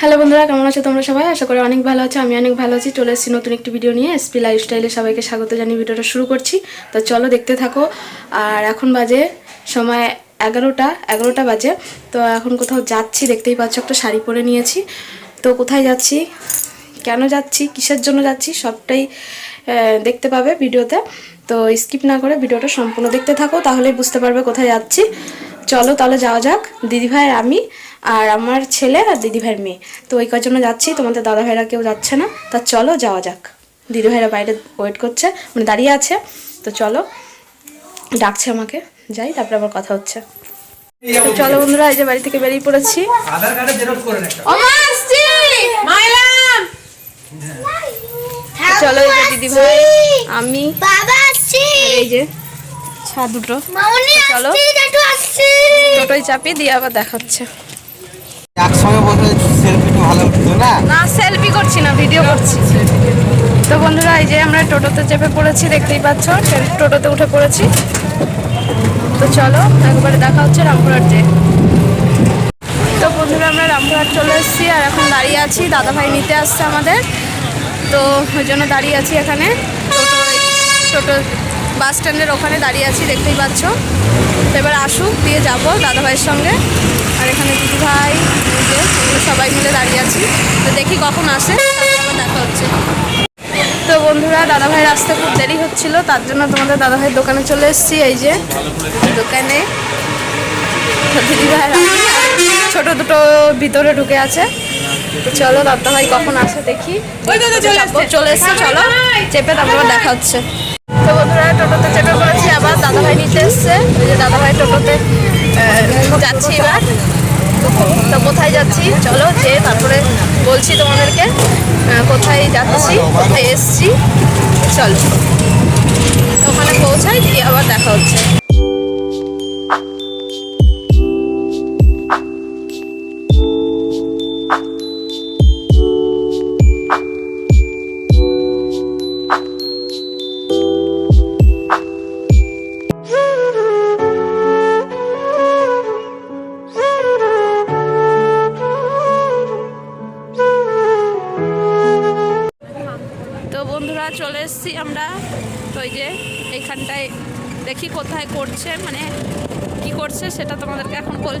Hello বন্ধুরা, কেমন আছো তোমরা সবাই? আশা করি অনেক ভালো আছো, আমি অনেক ভালো আছি। চলে এসেছি নতুন একটি ভিডিও নিয়ে। এসপি লাইফস্টাইলে সবাইকে স্বাগত জানিয়ে ভিডিওটা শুরু করছি। তো চলো দেখতে থাকো। আর এখন বাজে সময় এগারোটা এগারোটা বাজে। তো এখন কোথাও যাচ্ছি, দেখতেই পাচ্ছ একটা শাড়ি পরে নিয়েছি। তো কোথায় যাচ্ছি? কেন যাচ্ছি? কিসের জন্য যাচ্ছি? সবটাই দেখতে পাবে ভিডিওতে। তো স্কিপ না করে ভিডিওটা সম্পূর্ণ দেখতে থাকো, তাহলেই বুঝতে পারবে কোথায় যাচ্ছি। চলো তাহলে যাওয়া যাক। দিদিভাই আমি আর আমার ছেলে আর দিদিভাইয়ের মেয়ে। তো ওই কজন যাচ্ছি তোমাদের দাদাভাইরা কেউ যাচ্ছে না। তা চলো যাওয়া যাক। দিদিভাইরা বাইরে ওয়েট করছে মানে দাঁড়িয়ে আছে। তো চলো ডাকছে আমাকে। যাই তারপরে আবার কথা হচ্ছে। তো চলো বন্ধুরা এই যে বাড়ি থেকে বেরিয়ে পড়েছি। চলো এই যে দিদিভাই আমি বাবা এই যে ছা দুটো চলো। টোটোই চাপিয়ে দিয়ে আবার দেখাচ্ছে। একসঙ্গে বসে সেলফিটা ভালো উঠতো না? না সেলফি করছি না ভিডিও করছি। তো বন্ধুরা, এই যে আমরা টোটোতে চেপে পড়েছি, দেখতেই পাচ্ছ টোটোতে উঠে পড়েছি। তো চলো, একবারে দেখা হচ্ছে রামপুরহাট তো বন্ধুরা, আমরা রামপুরহাট চলে এসেছি, আর এখন দাঁড়িয়ে আছি, দাদাভাই নিতে আসছে আমাদের। তো ওই জন্য দাঁড়িয়ে আছি এখানে। টোটো টোটো বাস স্ট্যান্ডের ওখানে দাঁড়িয়ে আছি, দেখতেই পাচ্ছ। তো এবার আসুক, দিয়ে যাব দাদাভাইয়ের সঙ্গে। আর এখানে দিদিভাই সবাই মিলে দাঁড়িয়ে আছি। তো দেখি কখন আসে আবার দেখা হচ্ছে। তো বন্ধুরা, দাদাভাইয়ের আসতে খুব দেরি হচ্ছিল, তার জন্য তোমাদের দাদাভাইয়ের দোকানে চলে এসেছি। এই যে, দোকানে তো দিদিভাই আর আমি আর ছোট দুটো ভিতরে ঢুকে আছে। তো চলো দাদাভাই কখন আসে দেখি। চলে এসছে চলো। চেপে তারপর দেখা হচ্ছে। তো বন্ধুরা টোটোতে চেপে পড়েছি আবার দাদাভাই নিতে এসছে। ওই যে দাদাভাই টোটোতে যাচ্ছি এবার। তো কোথায় যাচ্ছি? চলো যে তারপরে বলছি তোমাদেরকে কোথায় যাচ্ছি কোথায় এসছি। চলো। ওখানে পৌঁছাই দিয়ে আবার দেখা হচ্ছে।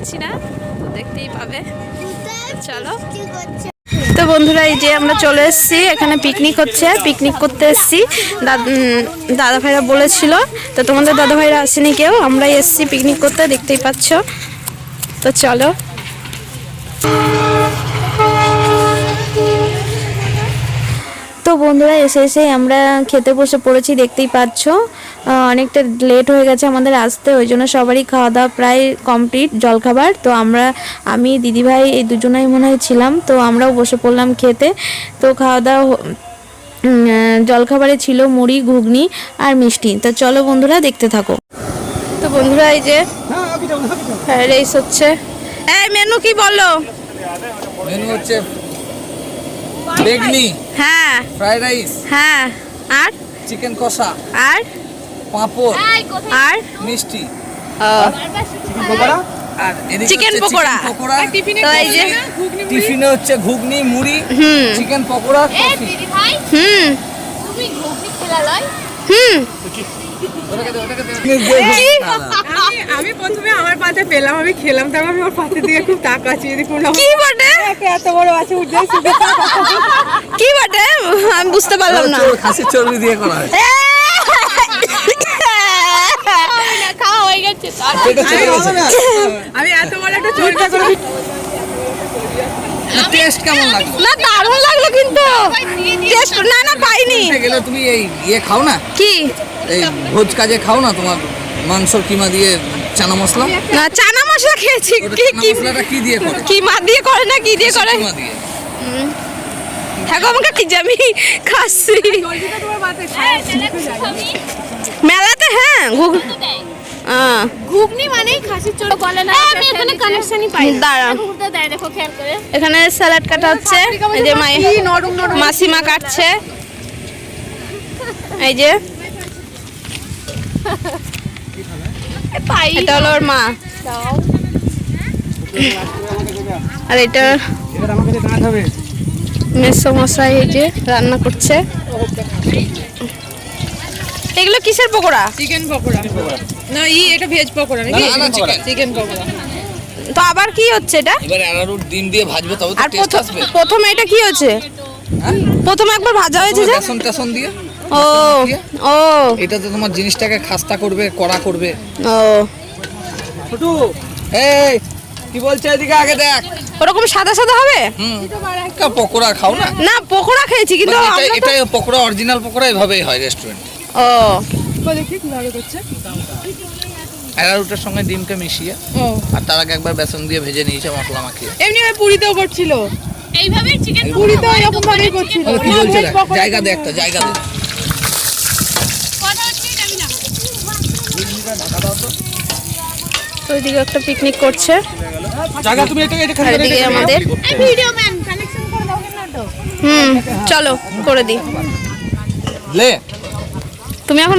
বলছি না তো দেখতেই পাবে। চলো। তো বন্ধুরা এই যে আমরা চলে এসেছি এখানে পিকনিক হচ্ছে। পিকনিক করতে এসেছি। দাদা ভাইরা বলেছিল তো তোমাদের দাদা ভাইরা আসেনি কেউ? আমরাই এসেছি পিকনিক করতে দেখতেই পাচ্ছ। তো চলো। তো বন্ধুরা এসে এসে আমরা খেতে বসে পড়েছি দেখতেই পাচ্ছ। অনেকটা লেট হয়ে গেছে আমাদের আসতে ওই জন্য সবারই খাওয়া দাওয়া প্রায় কমপ্লিট জলখাবার। তো আমরা আমি দিদিভাই এই দুজনাই মনে হয় ছিলাম তো আমরাও বসে পড়লাম খেতে। তো খাওয়া দাওয়া জলখাবারে ছিল মুড়ি ঘুগনি আর মিষ্টি। তো চলো বন্ধুরা দেখতে থাকো। তো বন্ধুরা এই যে হ্যাঁ রেস হচ্ছে। এই মেনু কি বলো? মেনু হচ্ছে বেগনি হ্যাঁ। Fried rice. হ্যাঁ। আর? চিকেন কষা। আর? পাঁপড়। আর? মিষ্টি। আর চিকেন পকোড়া। পকোড়া। তো এই যে টিফিনে হচ্ছে ঘুগনি মুড়ি হুম। Chicken pakora coffee. হুম। তুমি ঘুগনি খেলা লয়? হুম আমি আমি প্রথমে আমার পাতে পেলাম আমি খেলাম তারপর আমি ওর পাতে দিকে খুব তাকাচ্ছি দেখুন কি বটে? এত বড় আছে উঠে কি বটে? আমি বুঝতে পারলাম না। চোর খাসির চর্বি দিয়ে করা হয়। খাওয়া হয়ে গেছে। আমি এত বড় একটা চরিত্র করে টেস্ট কেমন লাগল? না দারুণ লাগল কিন্তু। টেস্ট না না পাইনি। খেতে গেলে তুমি এই ইয়ে খাও না? কি? এই ভোজ কাজে খাও না তোমার মাংস কিমা দিয়ে চানা মশলা? না চানা মশলা খেয়েছি। কি কি মশলাটা কি দিয়ে করে? কি মা দিয়ে করে না কি দিয়ে করে? কিমা দিয়ে। থাকো আমাকে কি জামি খাচ্ছি। মেলাতে হ্যাঁ ঘুগ ঘুগনি মানে খাসির চোর বলে না আমি এখানে কানেকশনই পাই দাঁড়া। দেখো খেয়াল করে। এখানে স্যালাড কাটা হচ্ছে। এই যে মাই মাসিমা কাটছে। এই যে। এটা হলো ওর মা। আর এটা মেসমশাই এই যে রান্না করছে। এগুলো কিসের পকোড়া? চিকেন পকোড়া। না ই এটা ভেজ পকোড়া নাকি? না, না, chicken। চিকেন পকোড়া। তো আবার কি হচ্ছে এটা? এবার অ্যারারুট ডিম দিয়ে ভাজবে তবে তো টেস্ট আসবে। প্রথমে এটা কি হচ্ছে প্রথমে একবার ভাজা হয়েছে যে? বেসন টেসন দিয়ে। ও ও। এটাতে তোমার জিনিসটাকে খাস্তা করবে কড়া করবে। ও। এই কি বলছে এদিকে আগে দেখ। ওরকম সাদা সাদা হবে? হুম পকোড়া খাও না? না পকোড়া খেয়েছি কিন্তু এটা তো- পকোড়া অরিজিনাল পকোড়া এভাবেই হয় রেস্টুরেন্ট ও। দেখি করছে। সঙ্গে ডিমকে মিশিয়ে ও। আর তার আগে একবার বেসন দিয়ে ভেজে নিয়েছে মশলা মাখিয়ে। এমনি ভাবে পুরিতেও করছিল। এইভাবেই চিকেন পুরিতেও এরকম ভাবেই করছিল। ভেজ দেখ, পকোড়া জায়গা দে একটা জায়গা দে কথা হচ্ছে যাবি না তো ওইদিকে একটা পিকনিক করছে। জায়গা তুমি এটা এটা আর এদিকে আমাদের। ভিডিও ম্যান কানেকশন করে দাও না তো হুম চলো করে দিই। লে। তুমি এখন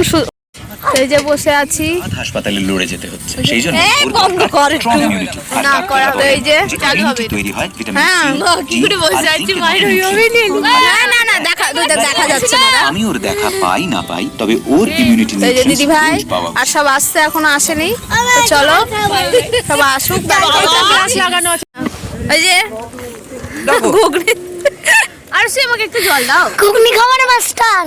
এই যে বসে আছি। হাসপাতালে লড়ে যেতে হচ্ছে। সেই জন্য বন্ধ কর একটু। না, করা তো এই যে চালু হবে। তৈরি হয় ভিটামিন হ্যাঁ, সি, মা, ডি আর জিঙ্কের মাধ্যমে। না না না দেখা দুই দেখা যাচ্ছে না আমি ওর দেখা পাই না পাই তবে ওর ইমিউনিটি এই যে দিদি ভাই আর সব আসতে এখনও আসেনি। তো চলো সব আসুক লাগানো আছে। এই যে ঘুগনি। আর সে আমাকে একটু জল দাও। ঘুগনি খাবার মাস্টার?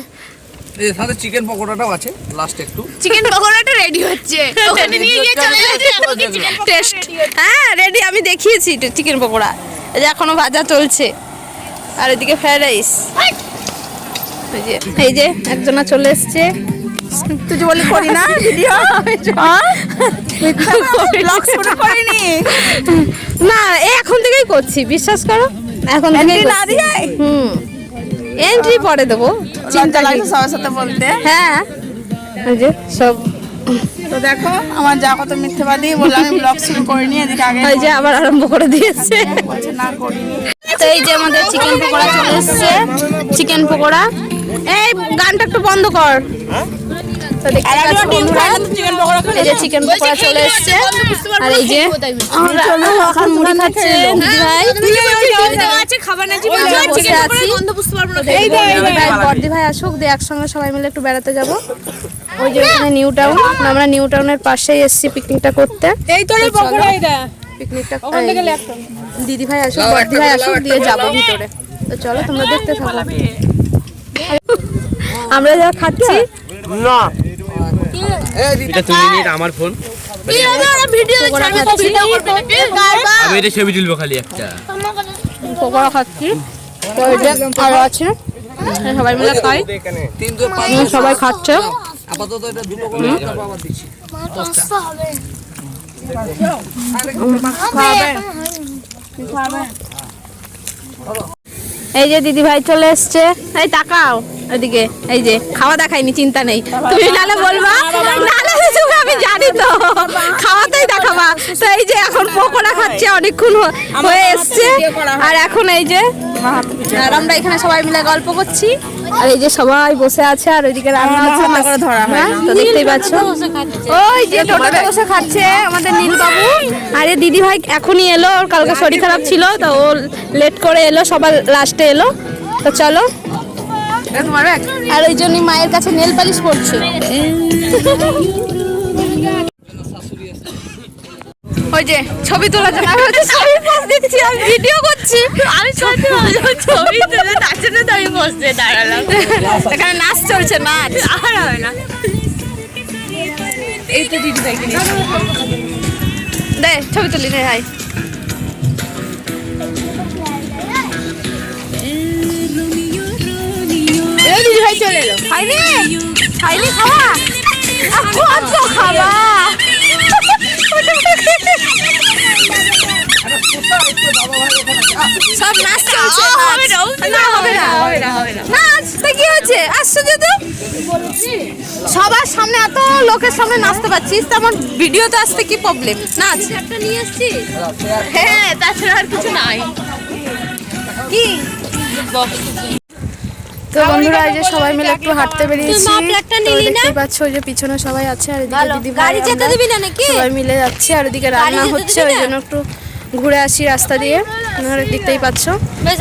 এই সাথে চিকেন পকোড়াটাও আছে লাস্ট একটু। চিকেন পকোড়াটা রেডি হচ্ছে। ওখানে নিয়ে গিয়ে চলে যাচ্ছে টেস্ট হ্যাঁ রেডি আমি দেখিয়েছি চিকেন পকোড়া। এই যে এখনও ভাজা চলছে। আর এদিকে ফ্রাইড রাইস এই যে একজনা চলে এসছে। তুই যে বলি করি না ভিডিও করিনি। না এই এখন থেকেই করছি বিশ্বাস করো। এখন থেকেই না দিয়ে হুম। এন্ট্রি পরে দেবো। চিন্তা লাগছে সবার সাথে বলতে? হ্যাঁ। এই যে সব। তো দেখো আমার যা কত মিথ্যাবাদী বললাম আমি ব্লগ শুরু করিনি এদিকে আগে ওই যে আবার আরম্ভ করে দিয়েছে। বলছে না করিনি। তো এই যে আমাদের চিকেন পকোড়া চলে এসছে। চিকেন পকোড়া। এই গানটা একটু বন্ধ কর। তো দেখতে পাচ্ছ বন্ধুরা, এই যে চিকেন পকোড়া চলে এসছে আর এই যে আমরা এখন মুড়ি খাচ্ছে ভাই আছে খাবার না আমরা বসে আছি গন্ধ বুঝতে পারব না এই যে দিদি ভাই বর্দি ভাই আসুক দিয়ে একসঙ্গে সবাই মিলে একটু বেড়াতে যাব ওই যে ওখানে নিউ টাউন আমরা নিউ টাউনের পাশেই এসেছি পিকনিকটা করতে এই পিকনিকটা দিদি ভাই আসুক বর্দি ভাই আসুক দিয়ে যাব ভিতরে তো চলো তোমরা দেখতে থাকো আমরা যা খাচ্ছি এটা তুমি নিয়ে আমার ফোন ভিডিও পকোড়া খাচ্ছি আমি এটা ছবি তুলবো খালি একটা। পকোড়া খাচ্ছি। তো এই যে আরও আছে। সবাই মিলে খাই। সবাই খাচ্ছে। আপাতত এটা দুটো করে আবার দিচ্ছি। এই যে দিদি ভাই চলে এসছে। এই তাকাও। এদিকে এই যে খাওয়া দেখাইনি চিন্তা নেই। তুমি নালে বলবা নালে কিছু আমি জানি তো। খাওয়াতেই দেখাবা। তো এই যে এখন পকোড়া খাচ্ছে অনেকক্ষণ হয়ে এসছে। আর এখন এই যে আর আমরা এখানে সবাই মিলে গল্প করছি। আর এই যে সবাই বসে আছে আর ওইদিকে রান্না হচ্ছে হ্যাঁ, তো দেখতেই পাচ্ছ। ওই যে টোটোতে বসে খাচ্ছে আমাদের নীলবাবু। আরে দিদি ভাই এখনই এলো ওর কালকে শরীর খারাপ ছিল তো ও লেট করে এলো সবার লাস্টে এলো। তো চলো। আর ওই জন্যই মায়ের কাছে নেল পালিশ করছে ওই যে ছবি তোলা যাবে আমি হচ্ছে ছবি পোস্ট দিচ্ছি আমি ভিডিও করছি। আমি সত্যি ছবি তুলে তার জন্য তো আমি বসতে দাঁড়ালাম। এখানে নাচ চলছে নাচ। আর হবে না। দে ছবি তুলি রে ভাই। সব নাচ চলছে নাচ। না হবে না নাচ তো কি হচ্ছে আশ্চর্য তো সবার সামনে এত লোকের সামনে নাচতে পারছিস, তেমন ভিডিওতে আসতে কি প্রবলেম নাচ। একটা নিয়ে এসছি হ্যাঁ তাছাড়া আর কিছু নাই। কি? তো বন্ধুরা এই যে সবাই মিলে একটু হাঁটতে বেরিয়েছি? দেখতেই পাচ্ছ ওই যে পিছনে সবাই আছে আর এদিকে দিদি ভাই গাড়ি যেতে দিবি না নাকি? সবাই মিলে যাচ্ছি আর এদিকে রান্না হচ্ছে ওই জন্য একটু ঘুরে আসি রাস্তা দিয়ে। দেখতেই পাচ্ছ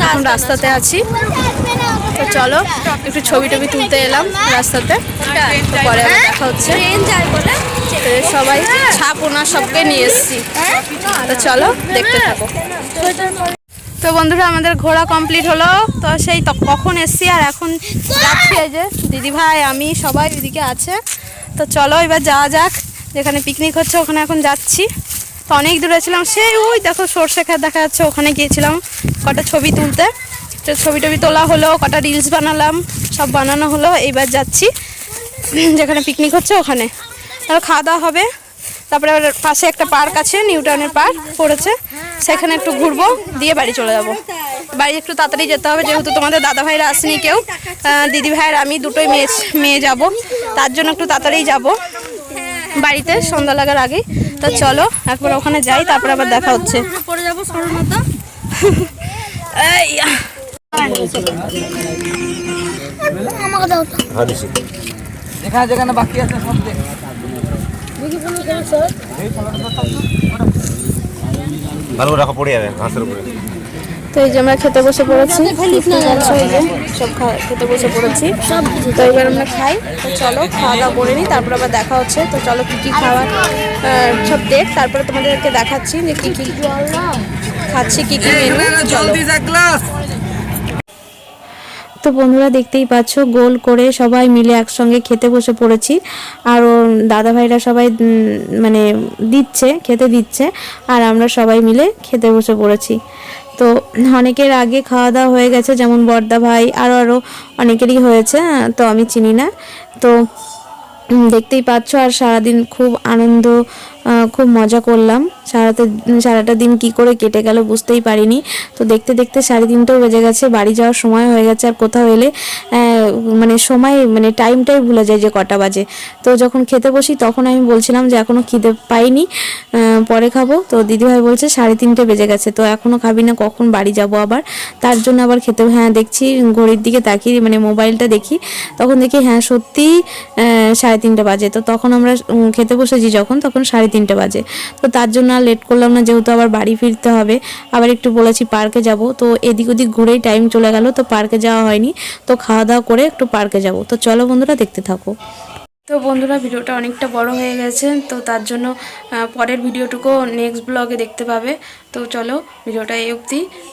এখন রাস্তাতে আছি। তো চলো একটু ছবি টবি তুলতে এলাম রাস্তাতে। পরে আবার দেখা হচ্ছে। সবাই ছাপ ওনার সবকে নিয়ে এসছি। তো চলো দেখতে থাকো। তো বন্ধুরা, আমাদের ঘোরা কমপ্লিট হলো। তো সেই কখন এসছি আর এখন যাচ্ছি যে দিদি ভাই আমি সবাই এদিকে আছে। তো চলো এবার যাওয়া যাক, যেখানে পিকনিক হচ্ছে ওখানে এখন যাচ্ছি। তো অনেক দূরে ছিলাম, সেই ওই দেখো সর্ষে খেত দেখা যাচ্ছে, ওখানে গিয়েছিলাম কটা ছবি তুলতে। তো ছবি টবি তোলা হলো, কটা রিলস বানালাম, সব বানানো হলো, এইবার যাচ্ছি। যেখানে পিকনিক হচ্ছে ওখানে। তারপর খাওয়া দাওয়া হবে। তারপরে আবার পাশে একটা পার্ক আছে নিউটাউনের পার্ক পড়েছে। সেখানে একটু ঘুরবো দিয়ে বাড়ি চলে যাব। বাড়ি একটু তাড়াতাড়ি যেতে হবে যেহেতু তোমাদের দাদা ভাইরা আসেনি কেউ। দিদি ভাইয়ের আমি দুটোই মেয়ে মেয়ে যাব। তার জন্য একটু তাড়াতাড়ি যাব বাড়িতে সন্ধ্যা লাগার আগে তো চলো একবার ওখানে যাই তারপরে আবার দেখা হচ্ছে। যাব যেখানে যেখানে বাকি আছে সব দেখ ভালো রাখো পড়ে যাবে ঘাসের উপরে। তো এই যে আমরা খেতে বসে পড়েছি সব খা- খেতে বসে পড়েছি। তো এবার আমরা খাই। তো চলো খাওয়া দাওয়া করে নিই তারপর আবার দেখা হচ্ছে। তো চলো কি কি খাবার আহ, সব দেখ। তারপরে তোমাদেরকে দেখাচ্ছি যে কি কি খাচ্ছি কি কি মেনু। গ্লাস তো বন্ধুরা দেখতেই পাচ্ছ, গোল করে সবাই মিলে একসঙ্গে খেতে বসে পড়েছি। আর ওর দাদা ভাইরা সবাই মানে দিচ্ছে, খেতে দিচ্ছে, আর আমরা সবাই মিলে খেতে বসে পড়েছি। তো অনেকের আগে খাওয়া দাওয়া হয়ে গেছে, যেমন বর্দা ভাই আরও আরও অনেকেরই হয়েছে, তো আমি চিনি না। তো দেখতেই পাচ্ছ, আর সারাদিন খুব আনন্দ খুব মজা করলাম। সারাতে, সারাটা দিন কি করে কেটে গেল বুঝতেই পারিনি। তো দেখতে দেখতে সাড়ে তিনটেও বেজে গেছে, বাড়ি যাওয়ার সময় হয়ে গেছে আর কোথাও এলে মানে সময় মানে টাইমটাই ভুলে যায় যে কটা বাজে। তো যখন খেতে বসি তখন আমি বলছিলাম যে এখনও খিদে পাইনি পরে খাব। তো দিদিভাই বলছে সাড়ে তিনটে বেজে গেছে তো এখনও খাবি না কখন বাড়ি যাব আবার? তার জন্য আবার খেতে হ্যাঁ দেখছি ঘড়ির দিকে তাকিয়ে মানে মোবাইলটা দেখি তখন দেখি হ্যাঁ সত্যিই আহ, সাড়ে তিনটে বাজে। তো তখন আমরা খেতে বসেছি যখন তখন সাড়ে তিনটে বাজে। তো তার জন্য আর লেট করলাম না যেহেতু আবার বাড়ি ফিরতে হবে আবার একটু বলেছি পার্কে যাব। তো এদিক ওদিক ঘুরেই টাইম চলে গেল তো পার্কে যাওয়া হয়নি। তো খাওয়া দাওয়া করে একটু পার্কে যাব। তো চলো বন্ধুরা, দেখতে থাকো। তো বন্ধুরা, ভিডিওটা অনেকটা বড় হয়ে গেছে, তো তার জন্য পরের ভিডিওটুকু নেক্সট ব্লগে দেখতে পাবে। তো চলো, ভিডিওটা এই অবধি।